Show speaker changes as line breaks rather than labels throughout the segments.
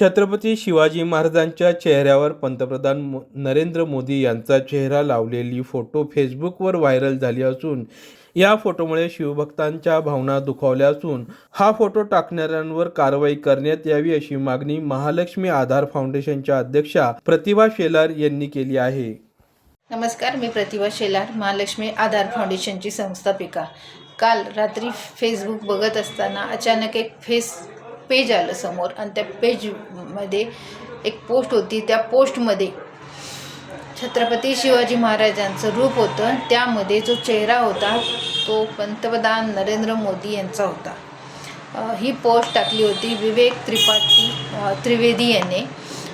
छत्रपती शिवाजी महाराजांच्या चेहऱ्यावर पंतप्रधान मो नरेंद्र मोदी यांचा चेहरा लावलेली फोटो फेसबुकवर व्हायरल झाली असून या फोटोमुळे शिवभक्तांच्या भावना दुखावल्या असून हा फोटो टाकणाऱ्यांवर कारवाई करण्यात यावी अशी मागणी महालक्ष्मी आधार फाउंडेशनच्या अध्यक्षा प्रतिभा शेलार यांनी केली आहे.
नमस्कार मी प्रतिभा शेलार महालक्ष्मी आधार फाउंडेशनची संस्थापिका. काल रात्री फेसबुक बघत असताना अचानक एक फेस पेज आलं समोर आणि त्या पेजमध्ये एक पोस्ट होती. त्या पोस्टमध्ये छत्रपती शिवाजी महाराजांचं रूप होतं त्यामध्ये जो चेहरा होता तो पंतप्रधान नरेंद्र मोदी यांचा होता. ही पोस्ट टाकली होती विवेक त्रिपाठी त्रिवेदी यांनी.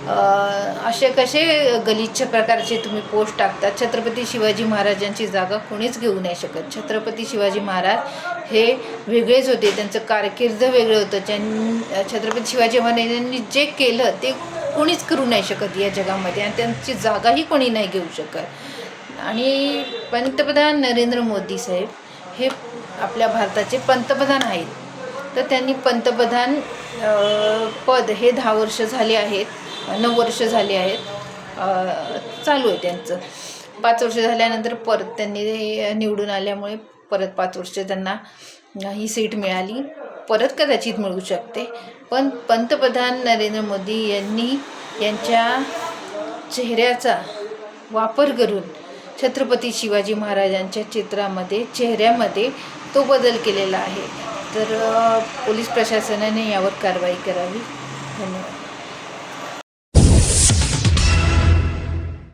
असे कसे गलिच्छ प्रकारचे तुम्ही पोस्ट टाकतात? छत्रपती शिवाजी महाराजांची जागा कोणीच घेऊ नाही शकत. छत्रपती शिवाजी महाराज हे वेगळेच होते. त्यांचं कारकीर्द वेगळं होतं. ज्यां छत्रपती शिवाजी महाराजांनी जे केलं ते कोणीच करू नाही शकत या जगामध्ये आणि त्यांची जागाही कोणी नाही घेऊ शकत. आणि पंतप्रधान नरेंद्र मोदी साहेब हे आपल्या भारताचे पंतप्रधान आहेत. तर त्यांनी पंतप्रधान पद हे दहा वर्ष झाले आहेत नऊ वर्ष झाले आहेत. चालू आहे त्यांचं. पाच वर्ष झाल्यानंतर परत त्यांनी निवडून आल्यामुळे परत पाच वर्ष त्यांना ही सीट मिळाली. परत कदाचित मिळू शकते. पण पंतप्रधान नरेंद्र मोदी यांनी यांच्या चेहऱ्याचा वापर करून छत्रपती शिवाजी महाराजांच्या चित्रामध्ये चेहऱ्यामध्ये तो बदल केलेला आहे. तर पोलीस प्रशासनाने यावर कारवाई करावी. धन्यवाद.